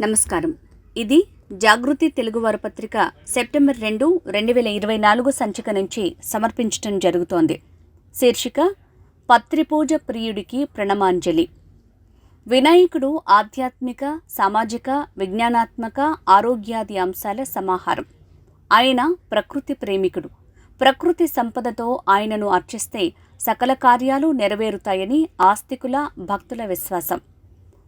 నమస్కారం. ఇది జాగృతి తెలుగు వారపత్రిక సెప్టెంబర్ రెండు రెండు వేల ఇరవై నాలుగు సంచిక నుంచి సమర్పించటం జరుగుతోంది. శీర్షిక పత్రిపూజ ప్రియుడికి ప్రణమాంజలి. వినాయకుడు ఆధ్యాత్మిక సామాజిక విజ్ఞానాత్మక ఆరోగ్యాది అంశాల సమాహారం. ఆయన ప్రకృతి ప్రేమికుడు. ప్రకృతి సంపదతో ఆయనను అర్చిస్తే సకల కార్యాలు నెరవేరుతాయని ఆస్తికుల భక్తుల విశ్వాసం.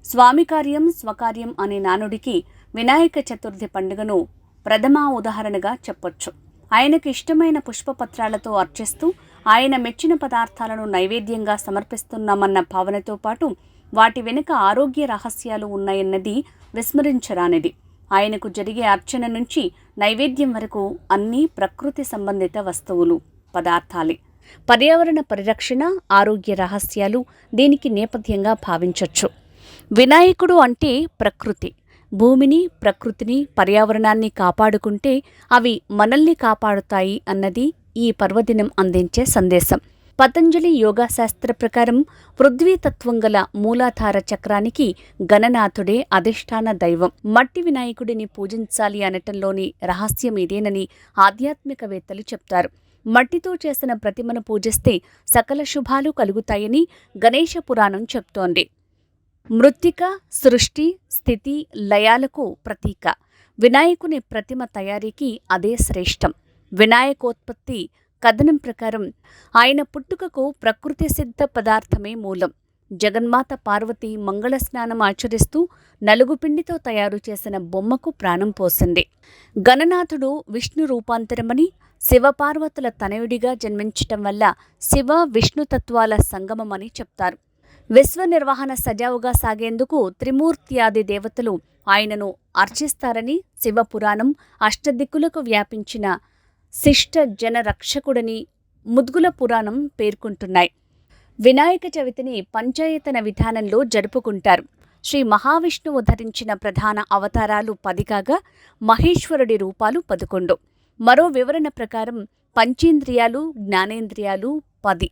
స్వామి కార్యం స్వకార్యం అనే నానుడికి వినాయక చతుర్థి పండుగను ప్రథమ ఉదాహరణగా చెప్పొచ్చు. ఆయనకు ఇష్టమైన పుష్పపత్రాలతో అర్చిస్తూ ఆయన మెచ్చిన పదార్థాలను నైవేద్యంగా సమర్పిస్తున్నామన్న భావనతో పాటు వాటి వెనుక ఆరోగ్య రహస్యాలు ఉన్నాయన్నది విస్మరించరానిది. ఆయనకు జరిగే అర్చన నుంచి నైవేద్యం వరకు అన్నీ ప్రకృతి సంబంధిత వస్తువులు పదార్థాలే. పర్యావరణ పరిరక్షణ ఆరోగ్య రహస్యాలు దీనికి నేపథ్యంగా భావించవచ్చు వినాయకుడు అంటే ప్రకృతి. భూమిని ప్రకృతిని పర్యావరణాన్ని కాపాడుకుంటే అవి మనల్ని కాపాడుతాయి అన్నది ఈ పర్వదినం అందించే సందేశం. పతంజలి యోగాశాస్త్ర ప్రకారం పృథ్వీతత్వం గల మూలాధార చక్రానికి గణనాథుడే అధిష్టాన దైవం. మట్టి వినాయకుడిని పూజించాలి అనటంలోని రహస్యం ఇదేనని ఆధ్యాత్మికవేత్తలు చెప్తారు. మట్టితో చేసిన ప్రతిమను పూజిస్తే సకల శుభాలు కలుగుతాయని గణేష పురాణం చెప్తోంది. మృత్తిక సృష్టి స్థితి లయాలకు ప్రతీక. వినాయకుని ప్రతిమ తయారీకి అదే శ్రేష్టం. వినాయకోత్పత్తి కథనం ప్రకారం ఆయన పుట్టుకకు ప్రకృతి సిద్ధ పదార్థమే మూలం. జగన్మాత పార్వతి మంగళ స్నానం ఆచరిస్తూ నలుగుపిండితో తయారు చేసిన బొమ్మకు ప్రాణం పోసింది. గణనాథుడు విష్ణు రూపాంతరమని శివపార్వతుల తనయుడిగా జన్మించటం వల్ల శివ విష్ణు తత్వాల సంగమమని చెప్తారు. విశ్వ నిర్వహణ సజావుగా సాగేందుకు త్రిమూర్త్యాది దేవతలు ఆయనను అర్చిస్తారని శివపురాణం అష్టదిక్కులకు వ్యాపించిన శిష్ట జన రక్షకుడని ముద్గుల పురాణం పేర్కొంటున్నాయి. వినాయక చవితిని పంచాయతన విధానంలో జరుపుకుంటారు. శ్రీ మహావిష్ణువు ధరించిన ప్రధాన అవతారాలు పది కాగా మహేశ్వరుడి రూపాలు పదకొండు. మరో వివరణ ప్రకారం పంచేంద్రియాలు జ్ఞానేంద్రియాలు పది.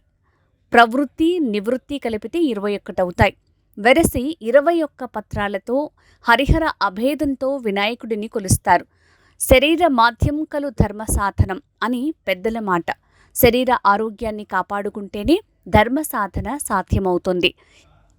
ప్రవృత్తి నివృత్తి కలిపితే ఇరవై ఒక్కటవుతాయి వెరసి ఇరవై ఒక్క పత్రాలతో హరిహర అభేదంతో వినాయకుడిని కొలుస్తారు. శరీర మాధ్యం కలు ధర్మ సాధనం అని పెద్దల మాట. శరీర ఆరోగ్యాన్ని కాపాడుకుంటేనే ధర్మ సాధన సాధ్యమవుతుంది.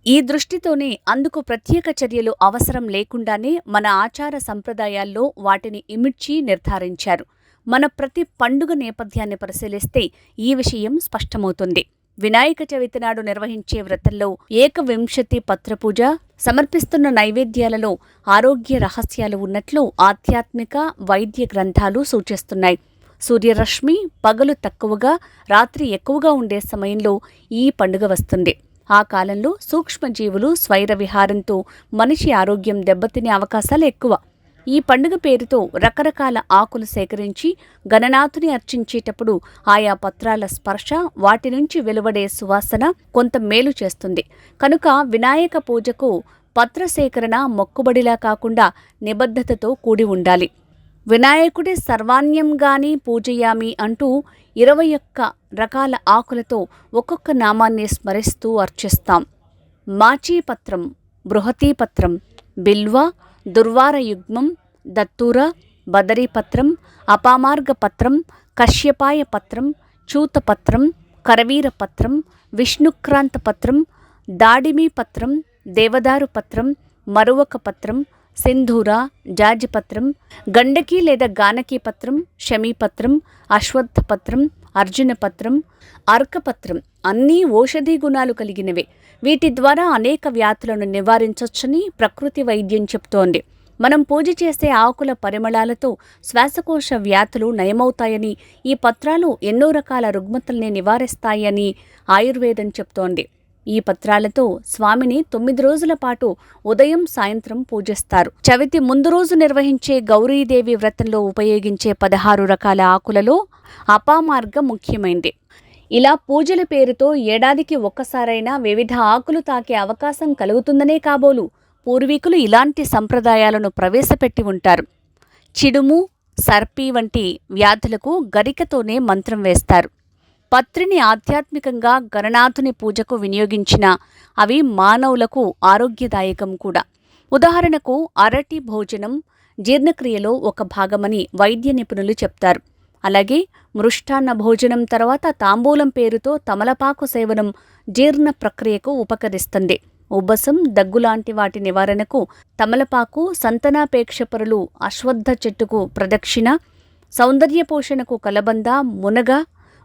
ఈ దృష్టితోనే అందుకు ప్రత్యేక చర్యలు అవసరం లేకుండానే మన ఆచార సంప్రదాయాల్లో వాటిని ఇమిడ్చి నిర్ధారించారు. మన ప్రతి పండుగ నేపథ్యాన్ని పరిశీలిస్తే ఈ విషయం స్పష్టమవుతుంది. వినాయక చవితి నాడు నిర్వహించే వ్రతంలో ఏకవింశతి పత్రపూజ సమర్పిస్తున్న నైవేద్యాలలో ఆరోగ్య రహస్యాలు ఉన్నట్లు ఆధ్యాత్మిక వైద్య గ్రంథాలు సూచిస్తున్నాయి. సూర్యరశ్మి పగలు తక్కువగా రాత్రి ఎక్కువగా ఉండే సమయంలో ఈ పండుగ వస్తుంది. ఆ కాలంలో సూక్ష్మజీవులు స్వైర విహారంతో మనిషి ఆరోగ్యం దెబ్బతినే అవకాశాలు ఎక్కువ. ఈ పండుగ పేరుతో రకరకాల ఆకులు సేకరించి గణనాథుని అర్చించేటప్పుడు ఆయా పత్రాల స్పర్శ వాటి నుంచి వెలువడే సువాసన కొంత మేలు చేస్తుంది. కనుక వినాయక పూజకు పత్ర సేకరణ మొక్కుబడిలా కాకుండా నిబద్ధతతో కూడి ఉండాలి. వినాయకుడి సర్వాణ్యంగాని పూజయామి అంటూ ఇరవై ఒక్క రకాల ఆకులతో ఒక్కొక్క నామాన్ని స్మరిస్తూ అర్చిస్తాం. మాచీపత్రం బృహతీపత్రం బిల్వ దుర్వార యుగ్మం దత్తూర బదరీపత్రం అపామార్గపత్రం కశ్యపాయ పత్రం చూతపత్రం కరవీరపత్రం విష్ణుక్రాంతపత్రం విష్ణుక్రాంత పత్రం దేవదారు పత్రం మరువక పత్రం సింధూర జాజిపత్రం గండకి లేదా గానకి పత్రం శమీపత్రం అశ్వత్థపత్రం అర్జునపత్రం అర్జున పత్రం అర్కపత్రం అన్నీ ఔషధీ గుణాలు కలిగినవే. వీటి ద్వారా అనేక వ్యాధులను నివారించవచ్చని ప్రకృతి వైద్యం చెప్తోంది మనం పూజ చేసే ఆకుల పరిమళాలతో శ్వాసకోశ వ్యాధులు నయమవుతాయని ఈ పత్రాలు ఎన్నో రకాల రుగ్మతల్ని నివారిస్తాయని ఆయుర్వేదం చెప్తోంది ఈ పత్రాలతో స్వామిని తొమ్మిది రోజుల పాటు ఉదయం సాయంత్రం పూజిస్తారు. చవితి ముందు రోజు నిర్వహించే గౌరీదేవి వ్రతంలో ఉపయోగించే పదహారు రకాల ఆకులలో అపామార్గ ముఖ్యమైంది. ఇలా పూజల పేరుతో ఏడాదికి ఒక్కసారైనా వివిధ ఆకులు తాకే అవకాశం కలుగుతుందనే కాబోలు పూర్వీకులు ఇలాంటి సంప్రదాయాలను ప్రవేశపెట్టి ఉంటారు. చిడుము సర్పి వంటి వ్యాధులకు గరికతోనే మంత్రం వేస్తారు. పత్రిని ఆధ్యాత్మికంగా గణనాథుని పూజకు వినియోగించిన అవి మానవులకు ఆరోగ్యదాయకం కూడా. ఉదాహరణకు అరటి భోజనం జీర్ణక్రియలో ఒక భాగమని వైద్య నిపుణులు చెప్తారు. అలాగే మృష్టాన్న భోజనం తర్వాత తాంబూలం పేరుతో తమలపాకు సేవనం జీర్ణ ప్రక్రియకు ఉపకరిస్తుంది. ఉబ్బసం దగ్గులాంటి వాటి నివారణకు తమలపాకు సంతనాపేక్షపరులు అశ్వత్థ చెట్టుకు ప్రదక్షిణ సౌందర్య పోషణకు కలబంద మునగ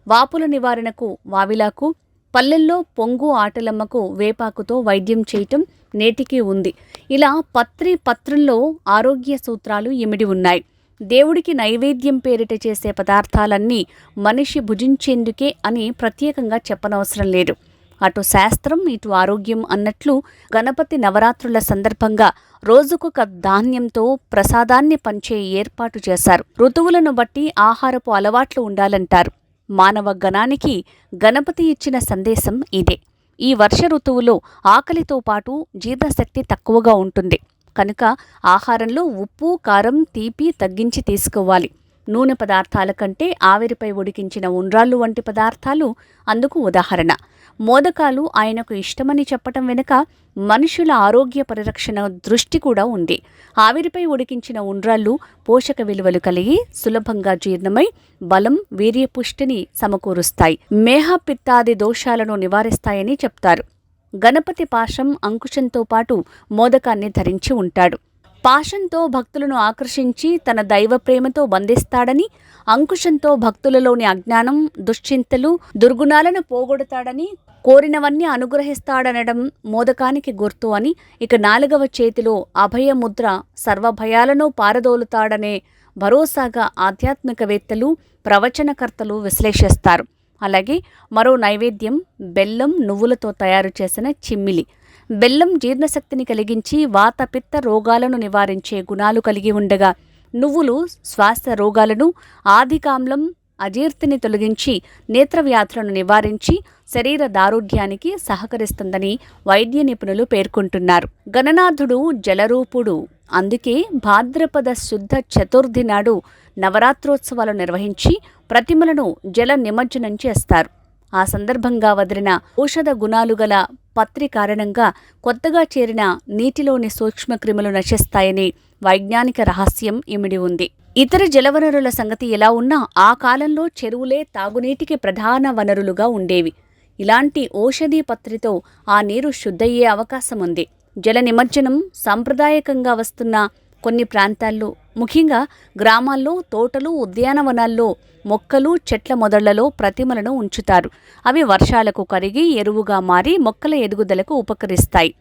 వాపుల నివారణకు వావిలాకు పల్లెల్లో పొంగు ఆటలమ్మకు వేపాకుతో వైద్యం చేయటం నేటికీ ఉంది. ఇలా పత్రి పత్రంలో ఆరోగ్య సూత్రాలు ఇమిడి ఉన్నాయి. దేవుడికి నైవేద్యం పేరిట చేసే పదార్థాలన్నీ మనిషి భుజించేందుకే అని ప్రత్యేకంగా చెప్పనవసరం లేదు. అటు శాస్త్రం ఇటు ఆరోగ్యం అన్నట్లు గణపతి నవరాత్రుల సందర్భంగా రోజుకొక ధాన్యంతో ప్రసాదాన్ని పంచే ఏర్పాటు చేశారు. ఋతువులను బట్టి ఆహారపు అలవాట్లు ఉండాలంటారు. మానవ గణానికి గణపతి ఇచ్చిన సందేశం ఇదే. ఈ వర్ష ఋతువులో ఆకలితో పాటు జీర్ణశక్తి తక్కువగా ఉంటుంది. కనుక ఆహారంలో ఉప్పు కారం తీపి తగ్గించి తీసుకోవాలి. నూనె పదార్థాల కంటే ఆవిరిపై ఉడికించిన ఉండ్రాళ్ళు వంటి పదార్థాలు అందుకు ఉదాహరణ. మోదకాలు ఆయనకు ఇష్టమని చెప్పటం వెనుక మనుషుల ఆరోగ్య పరిరక్షణ దృష్టి కూడా ఉంది. ఆవిరిపై ఉడికించిన ఉండ్రాళ్ళు పోషక విలువలు కలిగి సులభంగా జీర్ణమై బలం వీర్యపుష్టిని సమకూరుస్తాయి. మేహ పిత్తాది దోషాలను నివారిస్తాయని చెప్తారు. గణపతి పాశం అంకుశంతో పాటు మోదకాన్ని ధరించి ఉంటాడు. పాశంతో భక్తులను ఆకర్షించి తన దైవ ప్రేమతో బంధిస్తాడని అంకుశంతో భక్తులలోని అజ్ఞానం దుశ్చింతలు దుర్గుణాలను పోగొడతాడని కోరినవన్నీ అనుగ్రహిస్తాడనడం మోదకానికి గుర్తు అని ఇక నాలుగవ చేతిలో అభయముద్ర సర్వభయాలను పారదోలుతాడనే భరోసాగా ఆధ్యాత్మికవేత్తలు ప్రవచనకర్తలు విశ్లేషిస్తారు. అలాగే మరో నైవేద్యం బెల్లం నువ్వులతో తయారు చేసిన చిమ్మిలి. బెల్లం జీర్ణశక్తిని కలిగించి వాతపిత్త రోగాలను నివారించే గుణాలు కలిగి ఉండగా నువ్వులు శ్వాస రోగాలను ఆధికామ్లం అజీర్తిని తొలగించి నేత్రవ్యాధులను నివారించి శరీర దారుఢ్యానికి సహకరిస్తుందని వైద్య నిపుణులు పేర్కొంటున్నారు. గణనాథుడు జలరూపుడు. అందుకే భాద్రపద శుద్ధ చతుర్థి నాడు నవరాత్రోత్సవాలు నిర్వహించి ప్రతిమలను జల నిమజ్జనం చేస్తారు. ఆ సందర్భంగా వదిలిన ఔషధ గుణాలు గల పత్రి కారణంగా కొత్తగా చేరిన నీటిలోని సూక్ష్మక్రిములు నశిస్తాయని వైజ్ఞానిక రహస్యం ఇమిడి ఉంది. ఇతర జలవనరుల సంగతి ఎలా ఉన్నా ఆ కాలంలో చెరువులే తాగునీటికి ప్రధాన వనరులుగా ఉండేవి. ఇలాంటి ఔషధీ పత్రితో ఆ నీరు శుద్ధయ్యే అవకాశం ఉంది. జల నిమజ్జనం సాంప్రదాయకంగా వస్తున్న కొన్ని ప్రాంతాల్లో ముఖ్యంగా గ్రామాల్లో తోటలు ఉద్యానవనాల్లో మొక్కలు చెట్ల మొదళ్ళలో ప్రతిమలను ఉంచుతారు. అవి వర్షాలకు కరిగి ఎరువుగా మారి మొక్కల ఎదుగుదలకు ఉపకరిస్తాయి.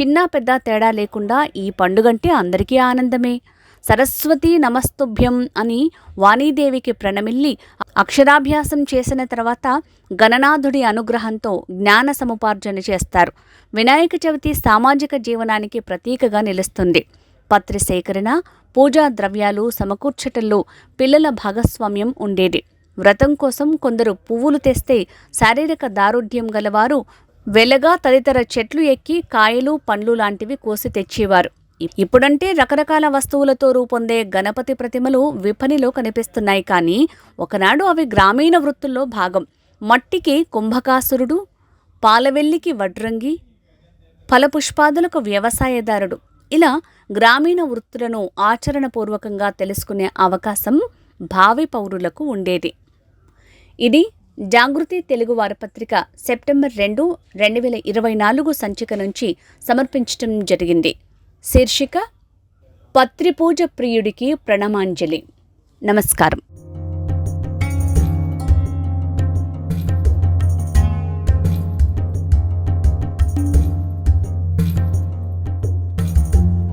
చిన్న పెద్ద తేడా లేకుండా ఈ పండుగంటే అందరికీ ఆనందమే. సరస్వతి నమస్తుభ్యం అని వాణీదేవికి ప్రణమిల్లి అక్షరాభ్యాసం చేసిన తర్వాత గణనాథుడి అనుగ్రహంతో జ్ఞాన సముపార్జన చేస్తారు. వినాయక చవితి సామాజిక జీవనానికి ప్రతీకగా నిలుస్తుంది. పత్రి సేకరణ పూజా ద్రవ్యాలు సమకూర్చటంలో పిల్లల భాగస్వామ్యం ఉండేది. వ్రతం కోసం కొందరు పువ్వులు తెస్తే శారీరక దారుఢ్యం గలవారు వెలగా తదితర చెట్లు ఎక్కి కాయలు పండ్లు లాంటివి కోసి తెచ్చేవారు. ఇప్పుడంటే రకరకాల వస్తువులతో రూపొందే గణపతి ప్రతిమలు విపణిలో కనిపిస్తున్నాయి కానీ ఒకనాడు అవి గ్రామీణ వృత్తుల్లో భాగం. మట్టికి కుంభకాసురుడు పాలవెల్లికి వడ్రంగి ఫలపుష్పాదులకు వ్యవసాయదారుడు. ఇలా గ్రామీణ వృత్తులను ఆచరణపూర్వకంగా తెలుసుకునే అవకాశం భావి పౌరులకు ఉండేది. ఇది జాగృతి తెలుగు వారపత్రిక సెప్టెంబర్ రెండు రెండు వేల ఇరవై నాలుగు సంచిక నుంచి సమర్పించటం జరిగింది. శీర్షిక పత్రిపూజ ప్రియుడికి ప్రణమాంజలి. నమస్కారం.